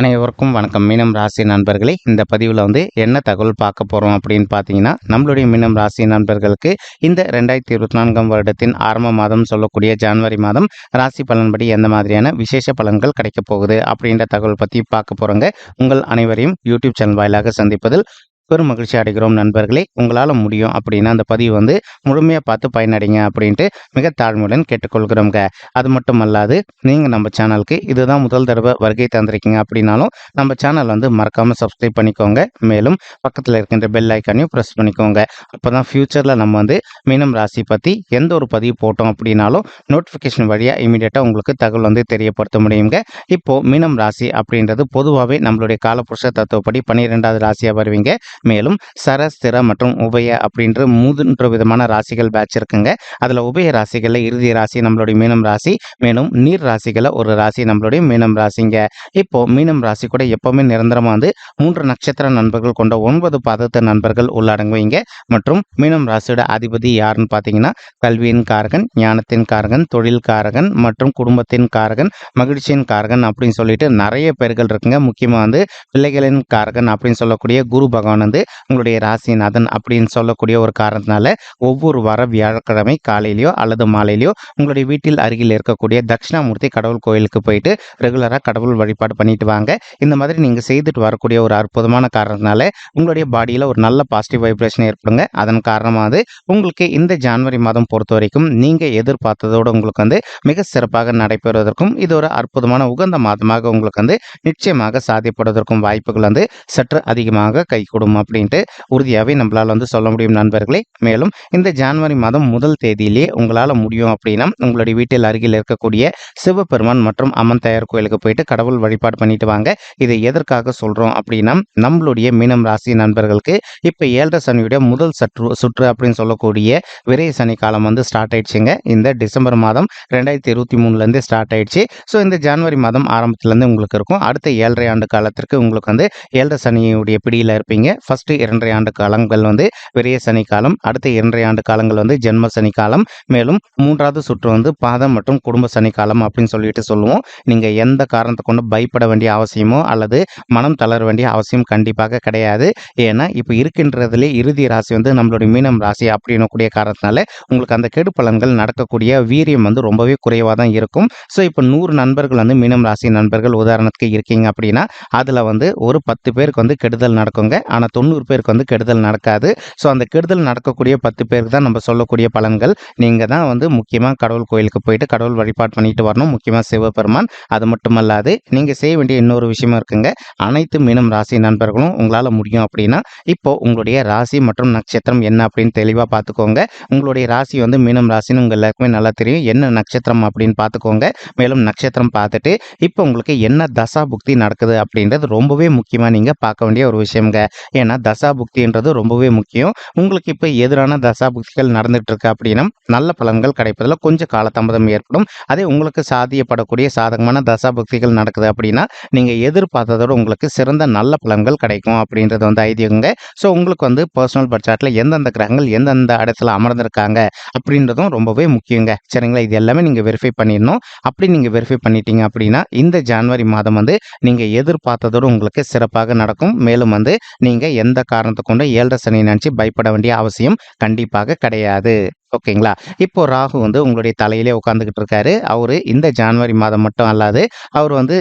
அனைவருக்கும் வணக்கம். மீனம் ராசி நண்பர்களே இந்த பதிவில் வந்து என்ன தகவல் பார்க்க போகிறோம் அப்படின்னு பார்த்தீங்கன்னா நம்மளுடைய மீனம் ராசி நண்பர்களுக்கு இந்த ரெண்டாயிரத்தி இருபத்தி நான்காம் வருடத்தின் ஆரம்ப மாதம் சொல்லக்கூடிய ஜனவரி மாதம் ராசி பலன்படி எந்த மாதிரியான விசேஷ பலன்கள் கிடைக்கப் போகுது அப்படின்ற தகவல் பற்றி பார்க்க போகிறோங்க உங்கள் அனைவரையும் யூடியூப் சேனல் வாயிலாக சந்திப்பதில் பெரும் மகிழ்ச்சி அடைகிறோம் நண்பர்களே. உங்களால் முடியும் அப்படின்னா அந்த பதிவு வந்து முழுமையாக பார்த்து பயனடைங்க அப்படின்ட்டு மிக தாழ்மையுடன் கேட்டுக்கொள்கிறோங்க அது மட்டும் அல்லாது நீங்கள் நம்ம சேனலுக்கு இதுதான் முதல் தடவை வருகை தந்திருக்கீங்க அப்படின்னாலும் நம்ம சேனல் வந்து மறக்காமல் சப்ஸ்கிரைப் பண்ணிக்கோங்க. மேலும் பக்கத்தில் இருக்கின்ற பெல் ஐக்கானையும் ப்ரெஸ் பண்ணிக்கோங்க. அப்போ தான் ஃப்யூச்சரில் நம்ம வந்து மீனம் ராசி பற்றி எந்த ஒரு பதிவு போட்டோம் அப்படின்னாலும் நோட்டிஃபிகேஷன் வழியாக இமீடியட்டாக உங்களுக்கு தகவல் வந்து தெரியப்படுத்த முடியுங்க. இப்போது மீனம் ராசி அப்படின்றது பொதுவாகவே நம்மளுடைய காலப்புருஷ தத்துவப்படி பன்னிரெண்டாவது ராசியாக வருவீங்க. மேலும் சர ஸ்திர மற்றும் உபய அப்படின்ற மூன்று விதமான ராசிகள் பேட்ச் இருக்குங்க. அதில் உபய ராசிகளில் இறுதி ராசி நம்மளுடைய மீனம் ராசி மேலும் நீர் ராசிகளில் ஒரு ராசி நம்மளுடைய மீனம் ராசிங்க. இப்போ மீனம் ராசி கூட எப்பவுமே நிரந்தரமாக வந்து மூன்று நட்சத்திர நண்பர்கள் கொண்ட ஒன்பது பாதத்து நண்பர்கள் உள்ளடங்குவீங்க. மற்றும் மீனம் ராசியோட அதிபதி யாருன்னு பார்த்தீங்கன்னா கல்வியின் காரகன் ஞானத்தின் காரகன் தொழில் காரகன் மற்றும் குடும்பத்தின் காரகன் மகிழ்ச்சியின் காரகன் அப்படின்னு சொல்லிட்டு நிறைய பேர்கள் இருக்குங்க. முக்கியமாக வந்து பிள்ளைகளின் காரகன் அப்படின்னு சொல்லக்கூடிய குரு பகவான் வந்து உங்களுடைய ராசிநாதன் அப்படின்னு சொல்லக்கூடிய ஒரு காரணத்தினால ஒவ்வொரு வார வியாழக்கிழமை காலையிலையோ அல்லது மாலையிலையோ உங்களுடைய வீட்டில் அருகில் இருக்கக்கூடிய தட்சிணாமூர்த்தி கடவுள் கோயிலுக்கு போயிட்டு ரெகுலராக கடவுள் வழிபாடு பண்ணிட்டு வாங்க. இந்த மாதிரி நீங்கள் செய்துட்டு வரக்கூடிய ஒரு அற்புதமான காரணத்தினால உங்களுடைய பாடியில் ஒரு நல்ல பாசிட்டிவ் வைப்ரேஷன் ஏற்படுங்க. அதன் காரணமாக உங்களுக்கு இந்த ஜான்வரி மாதம் பொறுத்த வரைக்கும் நீங்கள் எதிர்பார்த்ததோடு உங்களுக்கு வந்து மிக சிறப்பாக நடைபெறுவதற்கும் இது ஒரு அற்புதமான உகந்த மாதமாக உங்களுக்கு வந்து நிச்சயமாக சாத்தியப்படுவதற்கும் வாய்ப்புகள் வந்து சற்று அதிகமாக கைகூடும் அப்படின்ட்டு உறுதியாகவே நம்மளால் வந்து சொல்ல முடியும் நண்பர்களே. மேலும் இந்த ஜான்வரி மாதம் முதல் தேதியிலே உங்களால் முடியும் அப்படின்னா உங்களுடைய வீட்டில் அருகில் இருக்கக்கூடிய சிவபெருமான் மற்றும் அம்மன் தயார் கோயிலுக்கு போயிட்டு கடவுள் வழிபாடு பண்ணிட்டு வாங்க. இதை எதற்காக சொல்கிறோம் அப்படின்னா நம்மளுடைய மீனம் ராசி நண்பர்களுக்கு இப்போ ஏழரை சனியுடைய முதல் சற்று சுற்று அப்படின்னு சொல்லக்கூடிய விரைய சனி காலம் வந்து ஸ்டார்ட் ஆயிடுச்சுங்க. இந்த டிசம்பர் மாதம் ரெண்டாயிரத்தி இருபத்தி மூணுலேருந்து ஸ்டார்ட் ஆயிடுச்சு. ஸோ இந்த ஜனவரி மாதம் ஆரம்பத்துலேருந்து உங்களுக்கு இருக்கும். அடுத்த ஏழரை ஆண்டு காலத்திற்கு உங்களுக்கு வந்து ஏழரை சனியுடைய பிடியில் இருப்பீங்க. ஃபர்ஸ்ட் இரண்டரை ஆண்டு காலங்கள் வந்து விரைய சனி காலம் அடுத்த இரண்டரை ஆண்டு காலங்கள் வந்து ஜென்ம சனி காலம் மேலும் மூன்றாவது சுற்று வந்து பாதம் மற்றும் குடும்ப சனி காலம் அப்படின்னு சொல்லிட்டு சொல்லுவோம். நீங்கள் எந்த காரணத்தை கொண்டு பயப்பட வேண்டிய அவசியமோ அல்லது மனம் தளர வேண்டிய அவசியம் கண்டிப்பாக கிடையாது. ஏன்னா இப்போ இருக்கின்றதுலே இறுதி ராசி வந்து நம்மளுடைய மீனம் ராசி அப்படின்னு கூடிய காரணத்தினால உங்களுக்கு அந்த கெடு பலன்கள் நடக்கக்கூடிய வீரியம் வந்து ரொம்பவே குறைவாக தான் இருக்கும். ஸோ இப்போ நூறு நண்பர்கள் வந்து மீனம் ராசி நண்பர்கள் உதாரணத்துக்கு இருக்கீங்க அப்படின்னா அதில் வந்து ஒரு பத்து பேருக்கு வந்து கெடுதல் நடக்குங்க. ஆனால் தொண்ணூறு பேருக்கு வந்து கெடுதல் நடக்காது. ஸோ அந்த கெடுதல் நடக்கக்கூடிய பத்து பேருக்கு தான் நம்ம சொல்லக்கூடிய பலன்கள். நீங்கள் தான் வந்து முக்கியமாக கடவுள் கோயிலுக்கு போயிட்டு கடவுள் வழிபாடு பண்ணிட்டு வரணும். முக்கியமாக சிவபெருமான். அது மட்டுமல்லாது நீங்கள் செய்ய வேண்டிய இன்னொரு விஷயமும் இருக்குங்க. அனைத்து மீனம் ராசி நண்பர்களும் உங்களால் முடியும் அப்படின்னா இப்போ உங்களுடைய ராசி மற்றும் நட்சத்திரம் என்ன அப்படின்னு தெளிவாக பார்த்துக்கோங்க உங்களுடைய ராசி வந்து மீனம் ராசின்னு உங்கள் எல்லாருக்குமே நல்லா தெரியும். என்ன நட்சத்திரம் அப்படின்னு பார்த்துக்கோங்க மேலும் நட்சத்திரம் பார்த்துட்டு இப்போ உங்களுக்கு என்ன தசா புக்தி நடக்குது அப்படின்றது ரொம்பவே முக்கியமாக நீங்கள் பார்க்க வேண்டிய ஒரு விஷயங்க ஏன்னா தசா புக்தின்றது ரொம்பவே முக்கியம். உங்களுக்கு இப்போ எதிரான தசா புக்திகள் நடந்துட்டு இருக்கு அப்படின்னா நல்ல பலன்கள் கிடைப்பதில் கொஞ்சம் காலதாமதம் ஏற்படும். அதே உங்களுக்கு சாதியப்படக்கூடிய சாதகமான தசா புக்திகள் நடக்குது அப்படின்னா நீங்கள் எதிர்பார்த்ததோட உங்களுக்கு சிறந்த நல்ல பலன்கள் கிடைக்கும் அப்படின்றது வந்து ஐதீகங்க. ஸோ உங்களுக்கு வந்து பர்சனல் பட்ஜெட்டில் எந்தெந்த கிரகங்கள் எந்தெந்த இடத்துல அமர்ந்திருக்காங்க அப்படின்றதும் ரொம்பவே முக்கியங்க. சரிங்களா? இது எல்லாமே நீங்கள் வெரிஃபை பண்ணிடணும். அப்படி நீங்கள் வெரிஃபை பண்ணிட்டீங்க அப்படின்னா இந்த ஜான்வரி மாதம் வந்து நீங்கள் எதிர்பார்த்ததோடு உங்களுக்கு சிறப்பாக நடக்கும். மேலும் வந்து நீங்கள் எந்த காரணத்தை கொண்டு ஏழரை சனி நினச்சி பயப்பட வேண்டிய அவசியம் கண்டிப்பாக கிடையாது. ஓகேங்களா? இப்போ ராகு வந்து உங்களுடைய தலையிலே உட்காந்துக்கிட்டு இருக்காரு. அவரு இந்த ஜனவரி மாதம் மட்டும் அல்லாது அவர் வந்து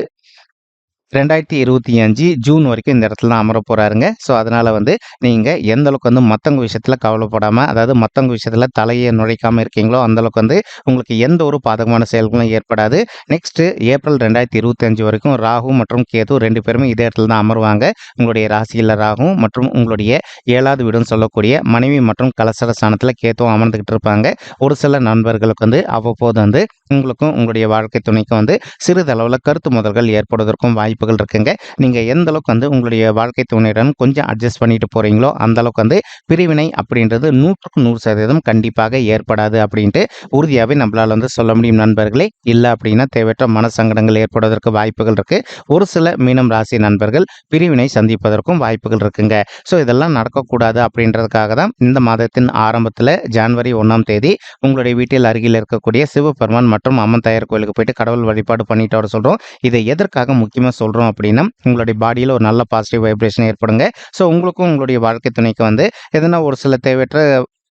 ரெண்டாயிரத்தி இருபத்தி அஞ்சு ஜூன் வரைக்கும் இந்த இடத்துல தான் அமர போகிறாருங்க ஸோ அதனால் வந்து நீங்கள் எந்த அளவுக்கு வந்து மற்றவங்க விஷயத்தில் கவலைப்படாமல் அதாவது மற்றவங்க விஷயத்தில் தலையை நுழைக்காமல் இருக்கீங்களோ அந்தளவுக்கு வந்து உங்களுக்கு எந்த ஒரு பாதகமான செயல்களும் ஏற்படாது. நெக்ஸ்ட்டு ஏப்ரல் ரெண்டாயிரத்தி இருபத்தி அஞ்சு வரைக்கும் ராகு மற்றும் கேது ரெண்டு பேருமே இதே இடத்துல தான் அமருவாங்க. உங்களுடைய ராசியில் ராகு மற்றும் உங்களுடைய ஏழாவது வீடுன்னு சொல்லக்கூடிய மனைவி மற்றும் கலசர ஸ்தானத்தில் கேத்துவும் அமர்ந்துக்கிட்டு இருப்பாங்க. ஒரு சில நண்பர்களுக்கு வந்து அவ்வப்போது வந்து உங்களுக்கும் உங்களுடைய வாழ்க்கை துணைக்கும் வந்து சிறிதளவில் கருத்து முதல்கள் ஏற்படுவதற்கும் வாய்ப்பு வாய்ப்புகள் இருக்குங்க. நீங்கள் எந்த அளவுக்கு வந்து உங்களுடைய வாழ்க்கை துணையுடன் கொஞ்சம் அட்ஜஸ்ட் பண்ணிட்டு போகிறீங்களோ அந்த அளவுக்கு வந்து பிரிவினை அப்படின்றது நூற்றுக்கு நூறு சதவீதம் கண்டிப்பாக ஏற்படாது அப்படின்ட்டு உறுதியாகவே நம்மளால் வந்து சொல்ல முடியும் நண்பர்களே. இல்லை அப்படின்னா தேவையற்ற மனசங்கடங்கள் ஏற்படுவதற்கு வாய்ப்புகள் இருக்குது ஒரு சில மீனம் ராசி நண்பர்கள் பிரிவினை சந்திப்பதற்கும் வாய்ப்புகள் இருக்குங்க. ஸோ இதெல்லாம் நடக்கக்கூடாது அப்படின்றதுக்காக தான் இந்த மாதத்தின் ஆரம்பத்தில் ஜான்வரி ஒன்றாம் தேதி உங்களுடைய வீட்டில் அருகில் இருக்கக்கூடிய சிவபெருமான் மற்றும் அம்மன் தயார் கோயிலுக்கு போயிட்டு கடவுள் வழிபாடு பண்ணிட்டு வர சொல்கிறோம் இதை எதற்காக முக்கியமாக சொல்கிறோம் சொல்கிறோம் அப்படின்னா உங்களுடைய பாடியில் ஒரு நல்ல பாசிட்டிவ் வைப்ரேஷன் ஏற்படுங்க. ஸோ உங்களுக்கும் உங்களுடைய வாழ்க்கை துணைக்கு வந்து எதனா ஒரு சில தேவையற்ற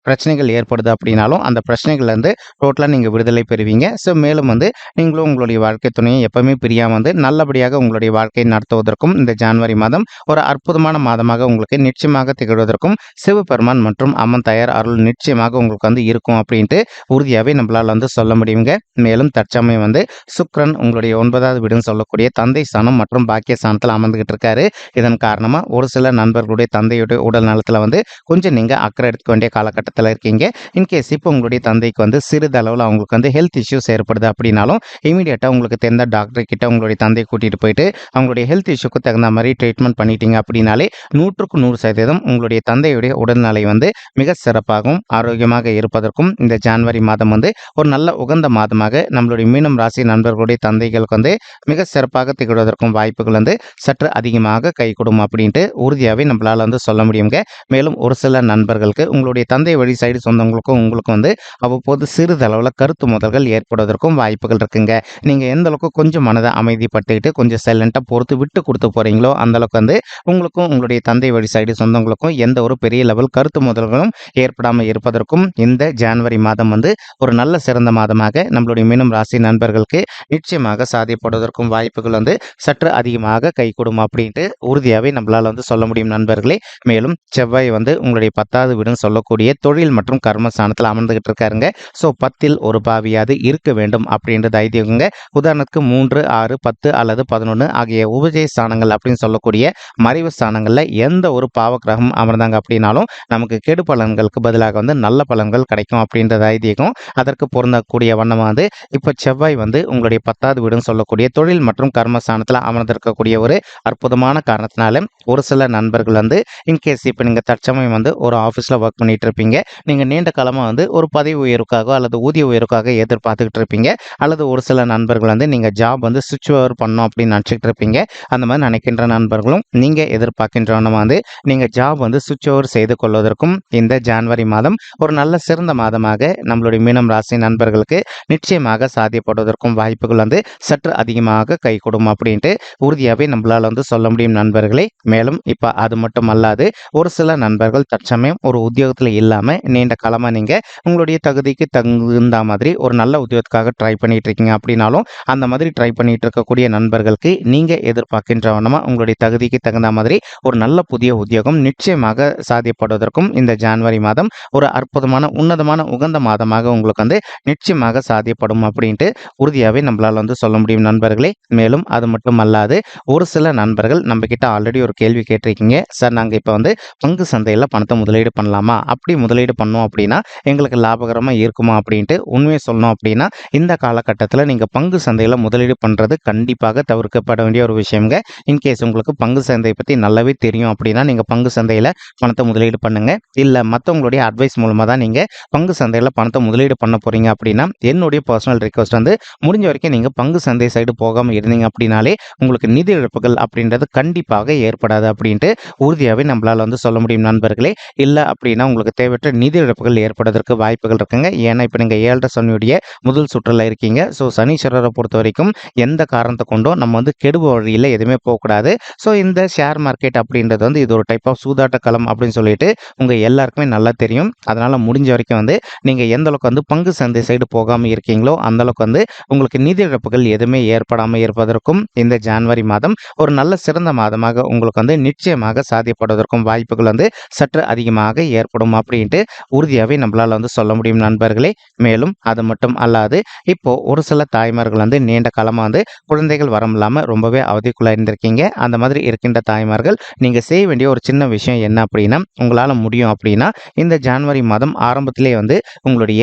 பிரச்சனைகள் ஏற்படுது அப்படின்னாலும் அந்த பிரச்சனைகள்லேருந்து டோட்டலாக நீங்கள் விடுதலை பெறுவீங்க. ஸோ மேலும் வந்து நீங்களும் உங்களுடைய வாழ்க்கை துணையை எப்பவுமே பிரியாமல் வந்து நல்லபடியாக உங்களுடைய வாழ்க்கையை நடத்துவதற்கும் இந்த ஜான்வரி மாதம் ஒரு அற்புதமான மாதமாக உங்களுக்கு நிச்சயமாக திகழ்வதற்கும் சிவபெருமான் மற்றும் அம்மன் தயார் அருள் நிச்சயமாக உங்களுக்கு வந்து இருக்கும் அப்படின்ட்டு உறுதியாகவே நம்மளால் வந்து சொல்ல முடியுங்க. மேலும் தற்சமயம் வந்து சுக்ரன் உங்களுடைய ஒன்பதாவது வீடுன்னு சொல்லக்கூடிய தந்தை ஸ்தானம் மற்றும் பாக்கிய ஸ்தானத்தில் அமர்ந்துகிட்டு இருக்காரு. இதன் காரணமாக ஒரு சில நண்பர்களுடைய தந்தையுடைய உடல் நலத்தில் வந்து கொஞ்சம் நீங்கள் அக்கறை எடுத்துக்க வேண்டிய காலகட்டத்தில் இருக்கீங்க. இன்கேஸ் இப்போ உங்களுடைய தந்தைக்கு வந்து சிறிதளவில் அவங்களுக்கு வந்து ஹெல்த் இஷ்யூஸ் ஏற்படுது அப்படின்னாலும் இமீடியட்டாக உங்களுக்கு தெரிந்த டாக்டர் கிட்ட உங்களுடைய தந்தையை கூட்டிகிட்டு போயிட்டு அவங்களுடைய ஹெல்த் இஷ்யூக்கு தகுந்த மாதிரி ட்ரீட்மெண்ட் பண்ணிட்டீங்க அப்படின்னாலே நூற்றுக்கு நூறு சதவீதம் உங்களுடைய தந்தையுடைய உடல்நிலை வந்து மிக சிறப்பாகவும் ஆரோக்கியமாக இருப்பதற்கும் இந்த ஜான்வரி மாதம் வந்து ஒரு நல்ல உகந்த மாதமாக நம்மளுடைய மீனம் ராசி நண்பர்களுடைய தந்தைகளுக்கு வந்து மிக சிறப்பாக திகழ்வதற்கும் வாய்ப்புகள் வந்து சற்று அதிகமாக கை கொடுக்கும் அப்படின்ட்டு உறுதியாகவே நம்மளால் வந்து சொல்ல முடியுங்க. மேலும் ஒரு சில நண்பர்களுக்கு உங்களுடைய தந்தை வழி சைடு சொந்தங்களுக்கும் உங்களுக்கும் வந்து அவ்வப்போது சிறிதளவில் கருத்து முதல்கள் ஏற்படுவதற்கும் வாய்ப்புகள் இருக்குங்க. நீங்கள் எந்த அளவுக்கு கொஞ்சம் மனதை அமைதிப்பட்டுக்கிட்டு கொஞ்சம் சைலண்ட்டாக பொறுத்து விட்டு கொடுத்து போகிறீங்களோ அந்தளவுக்கு வந்து உங்களுக்கும் உங்களுடைய தந்தை வழி சைடு சொந்தங்களுக்கும் எந்த ஒரு பெரிய லெவல் கருத்து முதல்களும் ஏற்படாமல் இருப்பதற்கும் இந்த ஜான்வரி மாதம் வந்து ஒரு நல்ல சிறந்த மாதமாக நம்மளுடைய மீனம் ராசி நண்பர்களுக்கு நிச்சயமாக சாதிப்படுவதற்கும் வாய்ப்புகள் வந்து சற்று அதிகமாக கை அப்படின்ட்டு உறுதியாகவே நம்மளால் வந்து சொல்ல முடியும் நண்பர்களே. மேலும் செவ்வாய் வந்து உங்களுடைய பத்தாவது வீடுன்னு சொல்லக்கூடிய தொழில் தொழில் மற்றும் கர்மஸ்தானத்தில் அமர்ந்துகிட்டு இருக்காருங்க. ஸோ பத்தில் ஒரு பாவியாவது இருக்க வேண்டும் அப்படின்றது ஐதீகங்க உதாரணத்துக்கு மூன்று ஆறு பத்து அல்லது பதினொன்று ஆகிய உபஜய ஸ்தானங்கள் அப்படின்னு சொல்லக்கூடிய மறைவு ஸ்தானங்களில் எந்த ஒரு பாவக்கிரகம் அமர்ந்தாங்க அப்படின்னாலும் நமக்கு கெடு பலன்களுக்கு பதிலாக வந்து நல்ல பலன்கள் கிடைக்கும் அப்படின்றது ஐதீகம் அதற்கு பொருந்தக்கூடிய வண்ணமாக வந்து இப்போ செவ்வாய் வந்து உங்களுடைய பத்தாவது வீடுன்னு சொல்லக்கூடிய தொழில் மற்றும் கர்மஸ்தானத்தில் அமர்ந்திருக்கக்கூடிய ஒரு அற்புதமான காரணத்தினால ஒரு சில நண்பர்கள் வந்து இன்கேஸ் இப்போ நீங்கள் தற்சமயம் வந்து ஒரு ஆஃபீஸில் ஒர்க் பண்ணிட்டு இருப்பீங்க. நீங்கள் நீண்ட காலமாக வந்து ஒரு பதவி உயர்வுக்காக அல்லது ஊதிய உயர்வுக்காக எதிர்பார்த்துக்கிட்டு இருப்பீங்க. அல்லது ஒரு சில நண்பர்கள் வந்து நீங்கள் ஜாப் வந்து சுவிட்ச் ஓவர் பண்ணோம் அப்படின்னு நினச்சிக்கிட்டு இருப்பீங்க. அந்த மாதிரி நினைக்கின்ற நண்பர்களும் நீங்கள் எதிர்பார்க்கின்றவன வந்து நீங்கள் ஜாப் வந்து சுவிட்ச் ஓவர் செய்து கொள்வதற்கும் இந்த ஜான்வரி மாதம் ஒரு நல்ல சிறந்த மாதமாக நம்மளுடைய மீனம் ராசி நண்பர்களுக்கு நிச்சயமாக சாத்தியப்படுவதற்கும் வாய்ப்புகள் வந்து சற்று அதிகமாக கை கொடுக்கும் அப்படின்ட்டு உறுதியாகவே நம்மளால் வந்து சொல்ல முடியும் நண்பர்களே. மேலும் இப்போ அது மட்டும் அல்லாது ஒரு சில நண்பர்கள் தற்சமயம் ஒரு உத்தியோகத்தில் இல்லாமல் நீண்ட காலமாக நீங்கள் உங்களுடைய தகுதிக்கு தகுந்த மாதிரி ஒரு நல்ல உத்தியோகத்துக்காக ட்ரை பண்ணிட்டு இருக்கீங்க அப்படின்னாலும் அந்த மாதிரி ட்ரை பண்ணிட்டு இருக்கக்கூடிய நண்பர்களுக்கு நீங்கள் எதிர்பார்க்கின்றவனமாக உங்களுடைய தகுதிக்கு தகுந்த மாதிரி ஒரு நல்ல புதிய உத்தியோகம் நிச்சயமாக சாத்தியப்படுவதற்கும் இந்த ஜான்வரி மாதம் ஒரு அற்புதமான உன்னதமான உகந்த மாதமாக உங்களுக்கு வந்து நிச்சயமாக சாத்தியப்படும் அப்படின்ட்டு உறுதியாகவே நம்மளால் வந்து சொல்ல முடியும் நண்பர்களே. மேலும் அது மட்டும் அல்லாது ஒரு சில நண்பர்கள் நம்ம கிட்ட ஆல்ரெடி ஒரு கேள்வி கேட்டிருக்கீங்க. சார் நாங்கள் இப்போ வந்து பங்கு சந்தையில் பணத்தை முதலீடு பண்ணலாமா? அப்படி முதலீடு பண்ணோம் அப்படின்னா எங்களுக்கு லாபகரமாக இருக்குமா அப்படின்ட்டு உண்மையை சொல்லணும் அப்படின்னா இந்த காலகட்டத்தில் நீங்கள் பங்கு சந்தையில் முதலீடு பண்ணுறது கண்டிப்பாக தவிர்க்கப்பட வேண்டிய ஒரு விஷயங்க இன்கேஸ் உங்களுக்கு பங்கு சந்தையை பற்றி நல்லாவே தெரியும் அப்படின்னா நீங்கள் பங்கு சந்தையில் பணத்தை முதலீடு பண்ணுங்கள் இல்லை மற்றவங்களுடைய அட்வைஸ் மூலமாக தான் நீங்கள் பங்கு சந்தையில் பணத்தை முதலீடு பண்ண போகிறீங்க அப்படின்னா என்னுடைய பர்சனல் ரிக்வஸ்ட் வந்து முடிஞ்ச வரைக்கும் நீங்கள் பங்கு சந்தை சைடு போகாமல் இருந்தீங்க அப்படின்னாலே உங்களுக்கு நிதி இழப்புகள் அப்படின்றது கண்டிப்பாக ஏற்படாது அப்படின்ட்டு உறுதியாகவே நம்மளால் வந்து சொல்ல முடியும் நண்பர்களே. இல்லை அப்படின்னா உங்களுக்கு தேவை தேவையற்ற நிதி இழப்புகள் ஏற்படுவதற்கு வாய்ப்புகள் இருக்குங்க. ஏன்னா இப்போ நீங்கள் ஏழரை சனியுடைய முதல் சுற்றில் இருக்கீங்க. ஸோ சனீஸ்வரரை பொறுத்த வரைக்கும் எந்த காரணத்தை கொண்டும் நம்ம வந்து கெடுப வழியில் எதுவுமே போகக்கூடாது. ஸோ இந்த ஷேர் மார்க்கெட் அப்படின்றது வந்து இது ஒரு டைப் ஆஃப் சூதாட்ட களம் அப்படின்னு சொல்லிட்டு உங்கள் எல்லாருக்குமே நல்லா தெரியும். அதனால் முடிஞ்ச வரைக்கும் வந்து நீங்கள் எந்த அளவுக்கு வந்து பங்கு சந்தை சைடு போகாமல் இருக்கீங்களோ அந்தளவுக்கு வந்து உங்களுக்கு நிதி இழப்புகள் எதுவுமே ஏற்படாமல் இருப்பதற்கும் இந்த ஜான்வரி மாதம் ஒரு நல்ல சிறந்த மாதமாக உங்களுக்கு வந்து நிச்சயமாக சாதியப்படுவதற்கும் வாய்ப்புகள் வந்து சற்று அதிகமாக ஏற்படும் அப்படின்ட்டு உறுதியாகவே நம்மளால் வந்து சொல்ல முடியும் நண்பர்களே. மேலும் அது மட்டும் அல்லாது இப்போது ஒரு சில தாய்மார்கள் வந்து நீண்ட காலமாக வந்து குழந்தைகள் வரம் இல்லாமல் ரொம்பவே அவதிக்குள்ளாக இருந்திருக்கீங்க. அந்த மாதிரி இருக்கின்ற தாய்மார்கள் நீங்கள் செய்ய வேண்டிய ஒரு சின்ன விஷயம் என்ன அப்படின்னா உங்களால் முடியும் அப்படின்னா இந்த ஜான்வரி மாதம் ஆரம்பத்திலே வந்து உங்களுடைய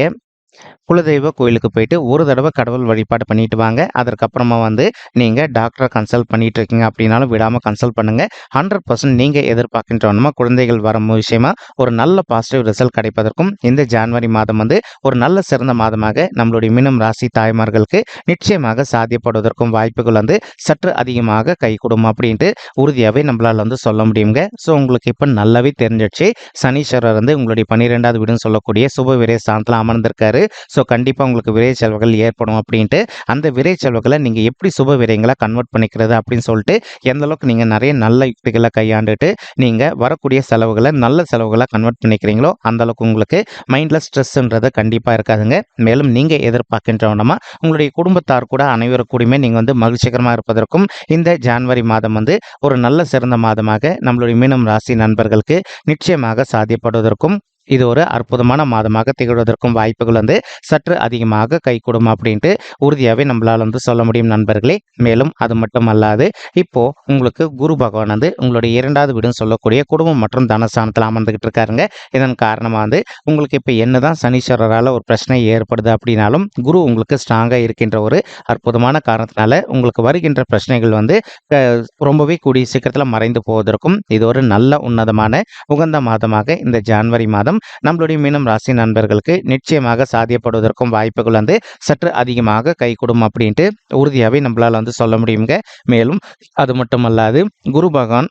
குலதெய்வ கோயிலுக்கு போயிட்டு ஒரு தடவை கடவுள் வழிபாடு பண்ணிட்டு வாங்க. அதற்கப்புறமா வந்து நீங்கள் டாக்டரை கன்சல்ட் பண்ணிட்டு இருக்கீங்க அப்படின்னாலும் விடாமல் கன்சல்ட் பண்ணுங்க. ஹண்ட்ரட் பர்சன்ட் நீங்கள் எதிர்பார்க்கின்றோன்னா குழந்தைகள் வரும் விஷயமா ஒரு நல்ல பாசிட்டிவ் ரிசல்ட் கிடைப்பதற்கும் இந்த ஜான்வரி மாதம் வந்து ஒரு நல்ல சிறந்த மாதமாக நம்மளுடைய மினம் ராசி தாய்மார்களுக்கு நிச்சயமாக சாத்தியப்படுவதற்கும் வாய்ப்புகள் வந்து சற்று அதிகமாக கை கொடுக்கும் அப்படின்ட்டு உறுதியாகவே நம்மளால் வந்து சொல்ல முடியுங்க. ஸோ உங்களுக்கு இப்போ நல்லாவே தெரிஞ்சிடுச்சு. சனீஸ்வரர் வந்து உங்களுடைய பன்னிரெண்டாவது வீடுன்னு சொல்லக்கூடிய சுப விரய ஸ்தானத்தில் அமர்ந்திருக்காரு. ஸோ கண்டிப்பாக உங்களுக்கு விரை செலவுகள் ஏற்படும் அப்படின்ட்டு அந்த விரை செலவுகளை நீங்கள் எப்படி சுப விரயங்களாக கன்வெர்ட் பண்ணிக்கிறது அப்படின்னு சொல்லிட்டு எந்த அளவுக்கு நீங்கள் நிறைய நல்ல யுக்திகளை கையாண்டுட்டு நீங்கள் வரக்கூடிய செலவுகளை நல்ல செலவுகளை கன்வெர்ட் பண்ணிக்கிறீங்களோ அந்த அளவுக்கு உங்களுக்கு மைண்டில் ஸ்ட்ரெஸ்ன்றது கண்டிப்பாக இருக்காதுங்க. மேலும் நீங்கள் எதிர்பார்க்கின்றவனமா உங்களுடைய குடும்பத்தார் கூட அனைவருக்கூடயுமே நீங்கள் வந்து மகிழ்ச்சிகரமாக இருப்பதற்கும் இந்த ஜான்வரி மாதம் வந்து ஒரு நல்ல சிறந்த மாதமாக நம்மளுடைய மீனம் ராசி நண்பர்களுக்கு நிச்சயமாக சாத்தியப்படுவதற்கும் இது ஒரு அற்புதமான மாதமாக திகழ்வதற்கும் வாய்ப்புகள் வந்து சற்று அதிகமாக கைகூடும் அப்படின்ட்டு உறுதியாகவே நம்மளால் வந்து சொல்ல முடியும் நண்பர்களே. மேலும் அது மட்டும் அல்லாது இப்போ உங்களுக்கு குரு பகவான் வந்து உங்களுடைய இரண்டாவது வீடுன்னு சொல்லக்கூடிய குடும்பம் மற்றும் தனஸ்தானத்தில் அமர்ந்துகிட்டு இருக்காருங்க. இதன் காரணமாக வந்து உங்களுக்கு இப்போ என்னதான் சனீஸ்வரரால் ஒரு பிரச்சனை ஏற்படுது அப்படின்னாலும் குரு உங்களுக்கு ஸ்ட்ராங்காக இருக்கின்ற ஒரு அற்புதமான காரணத்தினால உங்களுக்கு வருகின்ற பிரச்சனைகள் வந்து ரொம்பவே கூடிய சீக்கிரத்தில் மறைந்து போவதற்கும் இது ஒரு நல்ல உன்னதமான உகந்த மாதமாக இந்த ஜான்வரி மாதம் நம்மளுடைய மீனம் ராசி நண்பர்களுக்கு நிச்சயமாக சாத்தியப்படுவதற்கும் வாய்ப்புகள் வந்து சற்று அதிகமாக கைகூடும் அப்படின்ட்டு உறுதியாகவே நம்மளால் வந்து சொல்ல முடியுங்க. மேலும் அது மட்டுமல்லாது குரு பகவான்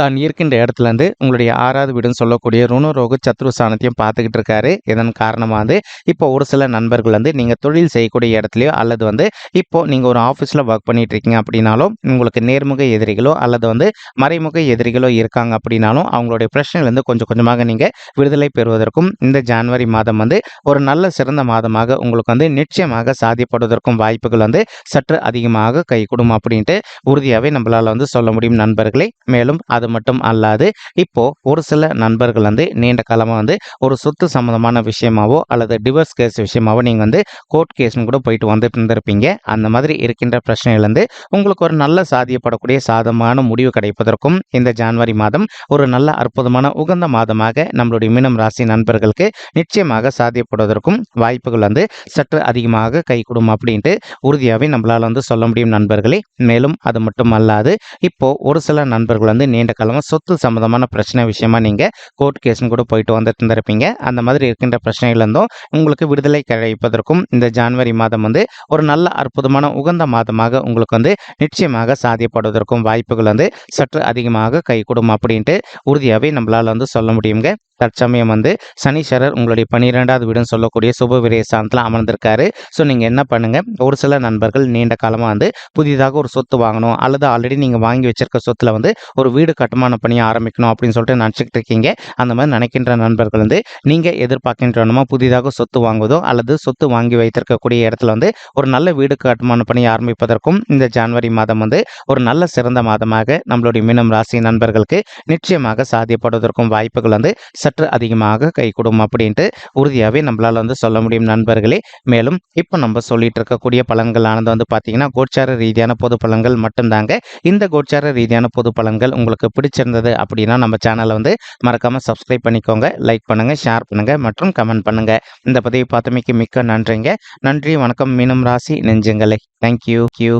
தான் இருக்கின்ற இடத்துல இருந்து உங்களுடைய ஆறாவது வீடுன்னு சொல்லக்கூடிய ருணரோக சத்ரு சாணத்தையும் பார்த்துக்கிட்டு இருக்காரு. இதன் காரணமாக வந்து இப்போ ஒரு சில நண்பர்கள் வந்து நீங்கள் தொழில் செய்யக்கூடிய இடத்துலையோ அல்லது வந்து இப்போ நீங்கள் ஒரு ஆஃபீஸில் ஒர்க் பண்ணிட்டு இருக்கீங்க அப்படின்னாலும் உங்களுக்கு நேர்முக எதிரிகளோ அல்லது வந்து மறைமுக எதிரிகளோ இருக்காங்க அப்படின்னாலும் அவங்களுடைய பிரச்சனையிலேருந்து கொஞ்சம் கொஞ்சமாக நீங்கள் விடுதலை பெறுவதற்கும் இந்த ஜான்வரி மாதம் வந்து ஒரு நல்ல சிறந்த மாதமாக உங்களுக்கு வந்து நிச்சயமாக சாதிப்படுவதற்கும் வாய்ப்புகள் வந்து சற்று அதிகமாக கைகூடும் அப்படின்ட்டு உறுதியாகவே நம்மளால் வந்து சொல்ல முடியும் நண்பர்களே. மேலும் அது மட்டும் அல்லாது இப்போ ஒரு சில நண்பர்கள் வந்து நீண்ட காலமாக வந்து ஒரு சொத்து சம்மந்தமான விஷயமாவோ அல்லது டிவர்ஸ் கேஸ் விஷயமாவோ நீங்கள் வந்து கோர்ட் கேஸ்னு கூட போயிட்டு வந்துட்டு இருந்திருப்பீங்க. அந்த மாதிரி இருக்கின்ற பிரச்சனையிலேருந்து உங்களுக்கு ஒரு நல்ல சாதியப்படக்கூடிய சாதமான முடிவு கிடைப்பதற்கும் இந்த ஜான்வரி மாதம் ஒரு நல்ல அற்புதமான உகந்த மாதமாக நம்மளுடைய மீனம் ராசி நண்பர்களுக்கு நிச்சயமாக சாத்தியப்படுவதற்கும் வாய்ப்புகள் வந்து சற்று அதிகமாக கைகூடும் அப்படின்ட்டு உறுதியாகவே நம்மளால் வந்து சொல்ல முடியும் நண்பர்களே. மேலும் அது மட்டும் அல்லாது இப்போ ஒரு சில நண்பர்கள் வந்து நீண்ட காலமாக சொத்து சம்பந்தமான பிரச்சனை விஷயமா நீங்கள் கோர்ட் கேஸ்னு கூட போயிட்டு வந்துட்டு இருந்திருப்பீங்க அந்த மாதிரி இருக்கின்ற பிரச்சனைகள்லேருந்தும் உங்களுக்கு விடுதலை கிடைப்பதற்கும் இந்த ஜான்வரி மாதம் வந்து ஒரு நல்ல அற்புதமான உகந்த மாதமாக உங்களுக்கு வந்து நிச்சயமாக சாத்தியப்படுவதற்கும் வாய்ப்புகள் வந்து சற்று அதிகமாக கைகூடும் அப்படின்ட்டு உறுதியாகவே நம்மளால் வந்து சொல்ல முடியுங்க. தற்சமயம் வந்து சனீஸ்வரர் உங்களுடைய பன்னிரெண்டாவது வீடுன்னு சொல்லக்கூடிய சுப விரய அமர்ந்திருக்காரு. ஸோ நீங்கள் என்ன பண்ணுங்கள் ஒரு சில நண்பர்கள் நீண்ட காலமாக வந்து புதிதாக ஒரு சொத்து வாங்கணும் அல்லது ஆல்ரெடி நீங்கள் வாங்கி வச்சிருக்க சொத்துல வந்து ஒரு வீடு கட்டுமான பணியை ஆரம்பிக்கணும் அப்படின்னு சொல்லிட்டு நினச்சிக்கிட்டு இருக்கீங்க. அந்த மாதிரி நினைக்கின்ற நண்பர்கள் வந்து நீங்கள் எதிர்பார்க்கின்றனமா புதிதாக சொத்து வாங்குவதோ அல்லது சொத்து வாங்கி வைத்திருக்கக்கூடிய இடத்துல வந்து ஒரு நல்ல வீடு கட்டுமான பணியை ஆரம்பிப்பதற்கும் இந்த ஜனவரி மாதம் வந்து ஒரு நல்ல சிறந்த மாதமாக நம்மளுடைய மீனம் ராசி நண்பர்களுக்கு நிச்சயமாக சாத்தியப்படுவதற்கும் வாய்ப்புகள் வந்து சற்று அதிகமாக கைகூடும் அப்படின்ட்டு உறுதியாகவே நம்மளால் வந்து சொல்ல முடியும் நண்பர்களே. மேலும் இப்போ நம்ம சொல்லிட்டு இருக்கக்கூடிய பலன்களானது வந்து பார்த்தீங்கன்னா கோச்சார ரீதியான பொது பலன்கள் மட்டும்தாங்க. இந்த கோச்சார ரீதியான பொது பலன்கள் உங்களுக்கு பிடிச்சிருந்தது அப்படின்னா நம்ம சேனலை வந்து மறக்காமல் சப்ஸ்கிரைப் பண்ணிக்கோங்க. லைக் பண்ணுங்கள் ஷேர் பண்ணுங்கள் மற்றும் கமெண்ட் பண்ணுங்கள் இந்த பதிவை பார்த்தமைக்கு மிக்க நன்றிங்க. நன்றி வணக்கம். மீனம் ராசி நெஞ்சங்களே. Thank you Q